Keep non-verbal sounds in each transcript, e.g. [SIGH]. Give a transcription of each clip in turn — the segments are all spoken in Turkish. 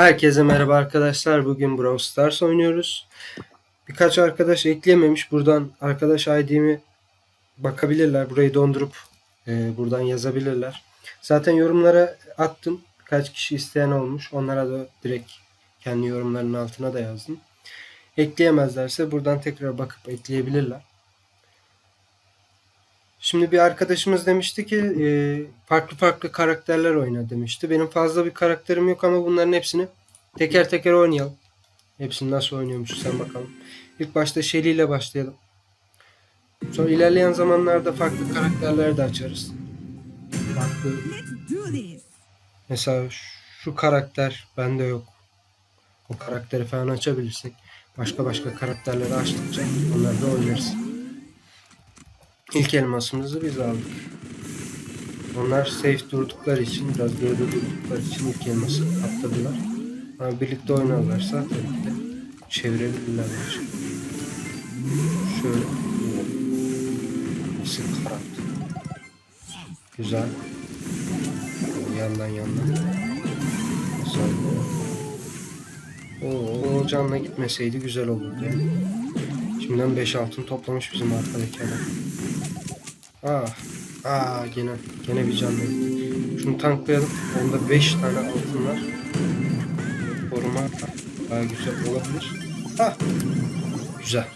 Herkese merhaba arkadaşlar. Bugün Brawl Stars oynuyoruz. Birkaç arkadaş eklememiş. Buradan arkadaş ID'mi bakabilirler. Burayı dondurup e, buradan yazabilirler. Zaten yorumlara attım. Birkaç kişi isteyen olmuş. Onlara da direkt kendi yorumlarının altına da yazdım. Ekleyemezlerse buradan tekrar bakıp ekleyebilirler. Şimdi bir arkadaşımız demişti ki e, farklı farklı karakterler oyna demişti. Benim fazla bir karakterim yok ama bunların hepsini teker teker oynayalım. Hepsini nasıl oynuyormuş sen bakalım. İlk başta Shelly ile başlayalım. Sonra ilerleyen zamanlarda farklı karakterleri de açarız. Farklı mesela şu karakter bende yok. O karakteri falan açabilirsek başka başka karakterleri açtıkça onları da oynarız. İlk elmasımızı biz aldık. Onlar safe durdukları için, biraz geride durdukları için ilk elması atladılar. Ama birlikte oynarlarsa tabii ki de çevirebilirler. Şöyle. Nasıl karaktı. Güzel. Yandan yandan. Güzel. Oo, o canla gitmeseydi güzel olurdu yani. Şimdiden 5 altın toplamış bizim arkadaki adam. Ah, aa gene gene bir canlı. Şunu tanklayalım. Onda 5 tane altın var. Koruma daha güzel olabilir. Ah, güzel.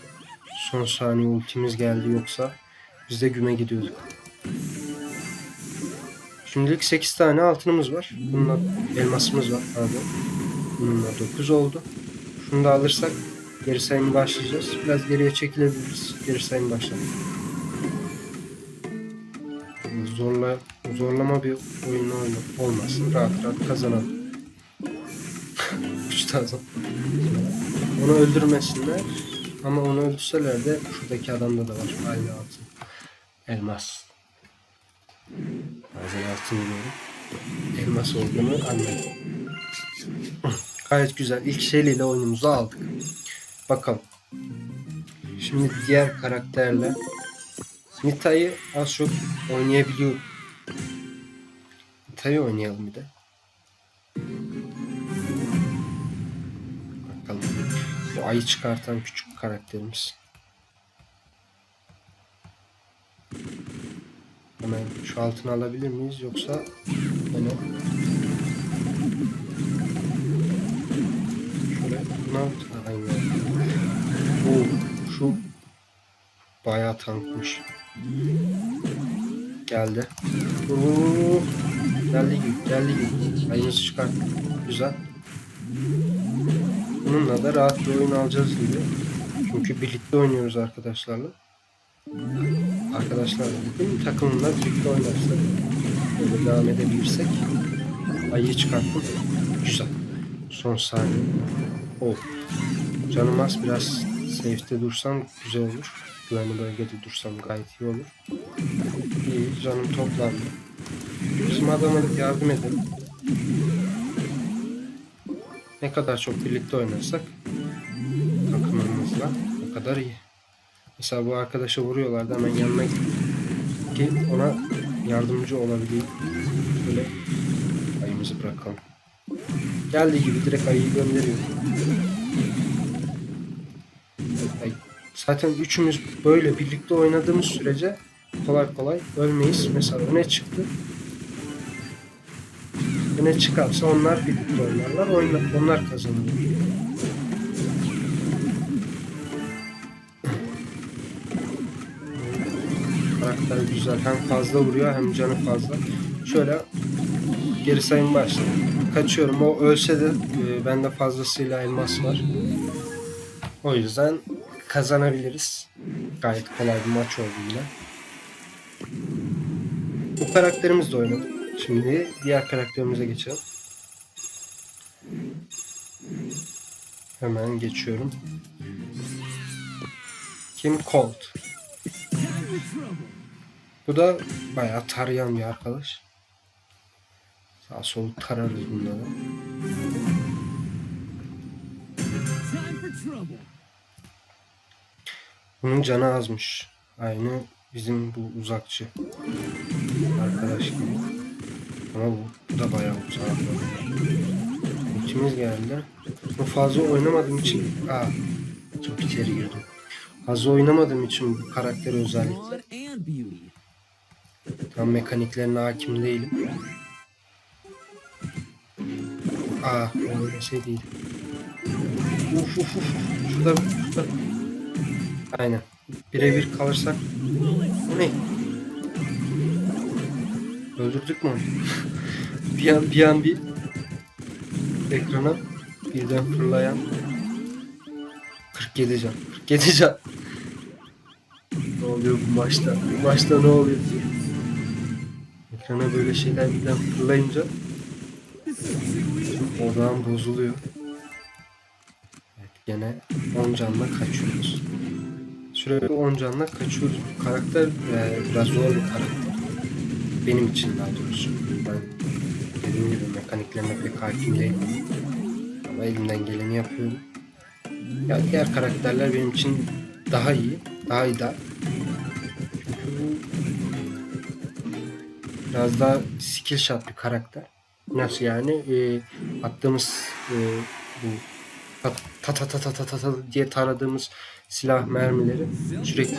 Son saniye ultimiz geldi yoksa biz de güme gidiyorduk. Şimdilik 8 tane altınımız var. Bununla elmasımız var. Pardon. Bununla 9 oldu. Şunu da alırsak geri sayımı başlayacağız. Biraz geriye çekilebiliriz. Geri sayım başladı. Zorla, zorlama bir oyun oyunu olmasın. Rahat rahat kazanalım. [LAUGHS] Uçtu adam. Onu öldürmesinler. Ama onu öldürseler de şuradaki adamda da var. Aynı altın. Elmas. Bazen altın diyorum. Elmas olduğunu anladım. [LAUGHS] Gayet güzel. İlk şeyle oyunumuzu aldık. Bakalım. Şimdi diğer karakterle Nita'yı az çok oynayabiliyorum. Nita'yı oynayalım bir de. Bakalım. Bu ayı çıkartan küçük karakterimiz. Hemen şu altını alabilir miyiz yoksa hani bayağı tankmış. Geldi. Oo, geldi gibi, geldi gibi. Ayımızı çıkarttık. Güzel. Bununla da rahat bir oyun alacağız gibi. Çünkü birlikte oynuyoruz arkadaşlarla. Arkadaşlarla dedim takımla birlikte oynarsak böyle devam edebilirsek ayıyı çıkarttım. Güzel. Son saniye. Oh. Canım az biraz safe'de dursam güzel olur. Güvenli bölgede dursam gayet iyi olur. İyi canım toplandı. Bizim adama da yardım edelim. Ne kadar çok birlikte oynarsak takımımızla o kadar iyi. Mesela bu arkadaşa vuruyorlardı hemen yanına ki ona yardımcı olabileyim. Şöyle ayımızı bırakalım. Geldiği gibi direkt ayıyı gönderiyor. Ay, Zaten üçümüz böyle birlikte oynadığımız sürece kolay kolay ölmeyiz. Mesela öne çıktı. Öne çıkarsa onlar birlikte oynarlar. Oyna, onlar kazanır. Karakter güzel. Hem fazla vuruyor hem canı fazla. Şöyle geri sayım başladı. Kaçıyorum. O ölse de e, bende fazlasıyla elmas var. O yüzden kazanabiliriz. Gayet kolay bir maç oldu yine. Bu karakterimiz de oynadı. Şimdi diğer karakterimize geçelim. Hemen geçiyorum. Kim Colt. Bu da bayağı tarayan bir arkadaş. Sağ sol tararız bunları. Bunun canı azmış. Aynı bizim bu uzakçı arkadaş gibi. Ama bu, bu da bayağı uzak. Kimimiz geldi? Bu fazla oynamadığım için... Aa, çok içeri girdim. Fazla oynamadığım için bu karakteri özellikle tam mekaniklerine hakim değilim. Aa, öyle şey değil. Uf uf uf. Şurada, şurada. Aynen. Birebir kalırsak. Bu ne? Öldürdük mü onu? [LAUGHS] bir an bir an bir ekrana birden fırlayan 47 can. 47 can. Ne oluyor bu maçta? Bu maçta ne oluyor? Ekrana böyle şeyler birden fırlayınca odağım bozuluyor. Evet gene 10 canla kaçıyoruz. Sürekli 10 canla kaçıyoruz. Bu karakter e, biraz zor bir karakter. Benim için daha doğrusu. Ben dediğim gibi mekaniklerine pek hakim değilim. Ama elimden geleni yapıyorum. Ya diğer karakterler benim için daha iyi. Daha iyi da. Biraz daha skill shot bir karakter. Nasıl yani? E, attığımız e, bu ta ta ta ta ta ta, ta diye taradığımız silah mermileri sürekli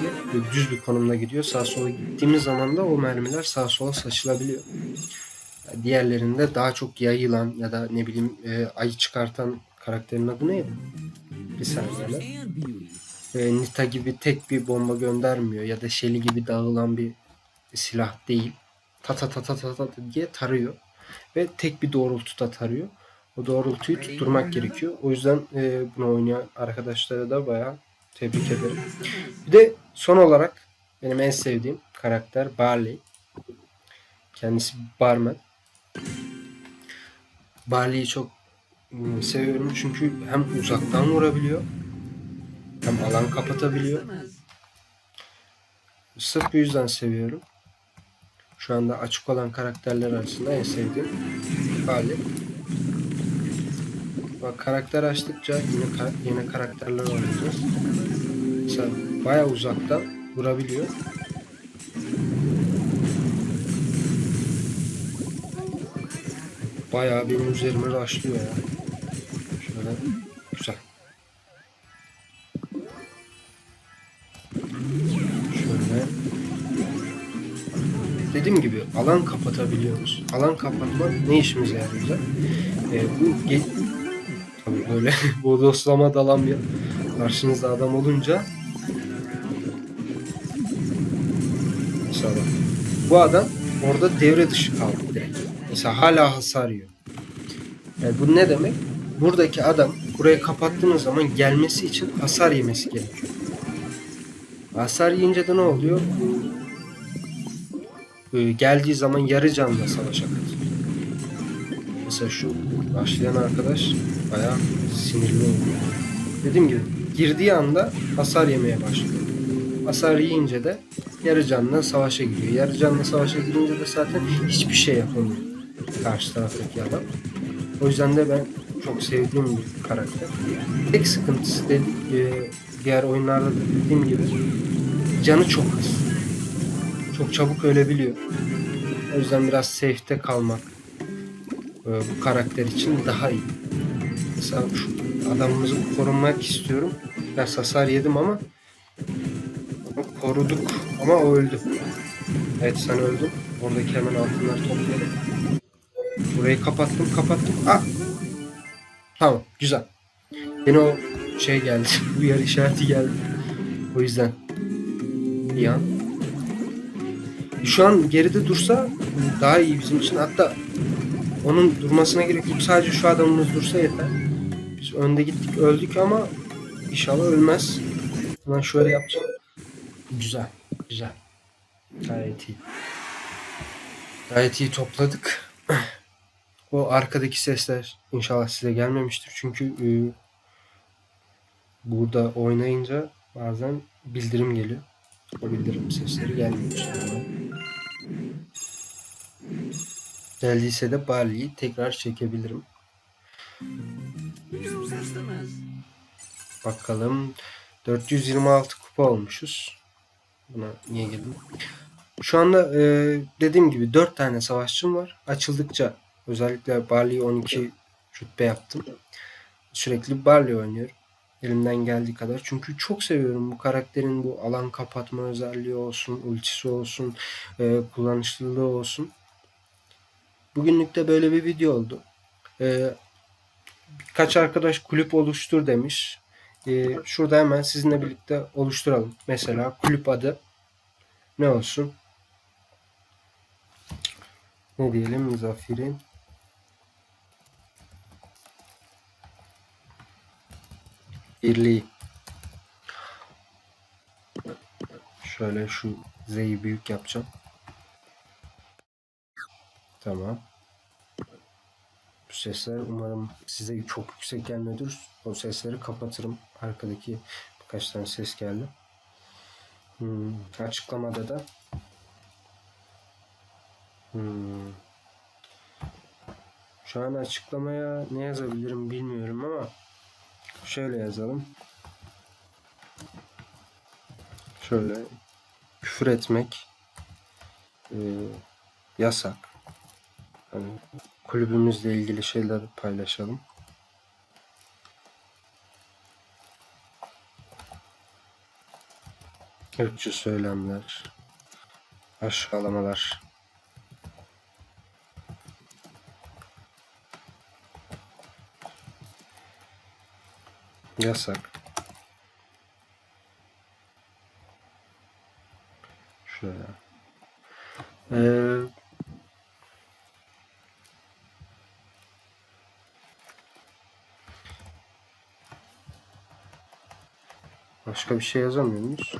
düz bir konumda gidiyor. Sağa sola gittiğimiz zaman da o mermiler sağa sola saçılabiliyor. Diğerlerinde daha çok yayılan ya da ne bileyim e, ayı çıkartan karakterin adı neydi? Bir saniye. E, Nita gibi tek bir bomba göndermiyor ya da Shelly gibi dağılan bir silah değil. Ta ta ta ta ta, ta diye tarıyor ve tek bir doğrultuda tarıyor. O doğrultuyu tutturmak gerekiyor. O yüzden e, bunu oynayan arkadaşlara da bayağı tebrik ederim. Bir de son olarak benim en sevdiğim karakter Barley. Kendisi barman. Barley'i çok mm, seviyorum çünkü hem uzaktan vurabiliyor hem alan kapatabiliyor. Sırf bu yüzden seviyorum. Şu anda açık olan karakterler arasında en sevdiğim Barley. Bak karakter açtıkça yine ka- yeni karakterler oynayacağız. Mesela bayağı uzaktan vurabiliyor. Bayağı benim üzerime rushlıyor ya. Şöyle güzel. Şöyle. Dediğim gibi alan kapatabiliyoruz. Alan kapatmak ne işimize yarayacak? Ee, bu böyle [LAUGHS] bodoslama dalan bir karşınızda adam olunca bak, bu adam orada devre dışı kaldı direkt. Mesela hala hasar yiyor. Yani bu ne demek? Buradaki adam burayı kapattığınız zaman gelmesi için hasar yemesi gerekiyor. Hasar yiyince de ne oluyor? Ee, geldiği zaman yarı canla savaşa katılıyor. Mesela şu başlayan arkadaş bayağı sinirli oluyor. Dediğim gibi girdiği anda hasar yemeye başlıyor. Hasar yiyince de yarı canla savaşa giriyor. Yarı canla savaşa girince de zaten hiçbir şey yapamıyor karşı taraftaki adam. O yüzden de ben çok sevdiğim bir karakter. Tek sıkıntısı de, e, diğer oyunlarda da dediğim gibi canı çok az. Çok çabuk ölebiliyor. O yüzden biraz safe'te kalmak e, bu karakter için daha iyi. Mesela şu adamımızı korumak istiyorum. Biraz hasar yedim ama koruduk ama öldü. Evet sen öldün. Oradaki hemen altınları toplayalım. Burayı kapattım kapattım. Ah! Tamam güzel. Yine o şey geldi. [LAUGHS] Uyarı işareti geldi. O yüzden bir an. Şu an geride dursa daha iyi bizim için. Hatta onun durmasına gerek yok. Sadece şu adamımız dursa yeter. Biz önde gittik öldük ama inşallah ölmez. Hemen şöyle yapacağım. Güzel. Güzel. Gayet iyi. Gayet iyi topladık. [CLEARS THROAT] O arkadaki sesler inşallah size gelmemiştir. Çünkü e, burada oynayınca bazen bildirim geliyor. O bildirim sesleri gelmiyor işte. Geldiyse de Barley'i tekrar çekebilirim. Bakalım. 426 kupa olmuşuz. Buna niye girdim? Şu anda e, dediğim gibi 4 tane savaşçım var. Açıldıkça özellikle Barley 12 rütbe yaptım. Sürekli Barley oynuyorum. Elimden geldiği kadar. Çünkü çok seviyorum bu karakterin bu alan kapatma özelliği olsun, ultisi olsun, e, kullanışlılığı olsun. Bugünlük de böyle bir video oldu. E, birkaç arkadaş kulüp oluştur demiş. E, şurada hemen sizinle birlikte oluşturalım. Mesela kulüp adı ne olsun? Ne diyelim Zafer'in birliği. Şöyle şu Z'yi büyük yapacağım. Tamam. Sesler umarım size çok yüksek gelmiyordur. O sesleri kapatırım. Arkadaki birkaç tane ses geldi. Hmm, açıklamada da hmm, şu an açıklamaya ne yazabilirim bilmiyorum ama şöyle yazalım. Şöyle küfür etmek e, yasak. Hani kulübümüzle ilgili şeyler paylaşalım. Irkçı söylemler, aşağılamalar. Yasak. Şöyle. Ee, başka bir şey yazamıyor muyuz?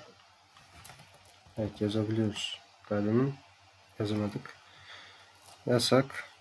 Evet yazabiliyoruz. Galiba yazamadık. Yasak.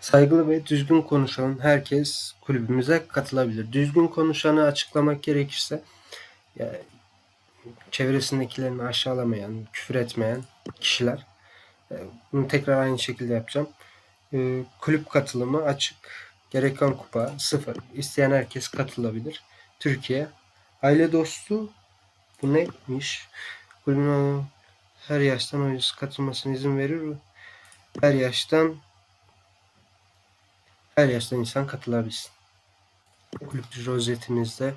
Saygılı ve düzgün konuşan herkes kulübümüze katılabilir. Düzgün konuşanı açıklamak gerekirse ya, çevresindekilerini aşağılamayan, küfür etmeyen kişiler. E, Bunu tekrar aynı şekilde yapacağım. E, Kulüp katılımı açık. Gereken kupa sıfır. İsteyen herkes katılabilir. Türkiye. Aile dostu bu neymiş? Kulübün her yaştan oyuncusu katılmasına izin verir? Her yaştan her yaştan insan katılabilsin. Kulüp rozetimizde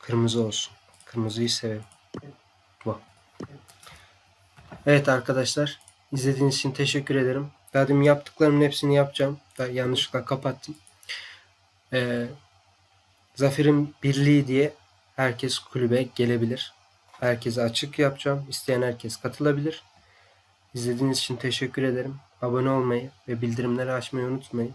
kırmızı olsun. Kırmızıyı severim. Bu. Evet arkadaşlar. izlediğiniz için teşekkür ederim. Daha yaptıklarımın hepsini yapacağım. Ben yanlışlıkla kapattım. Ee, Zafer'in Birliği diye herkes kulübe gelebilir. Herkese açık yapacağım. İsteyen herkes katılabilir. İzlediğiniz için teşekkür ederim. Abone olmayı ve bildirimleri açmayı unutmayın.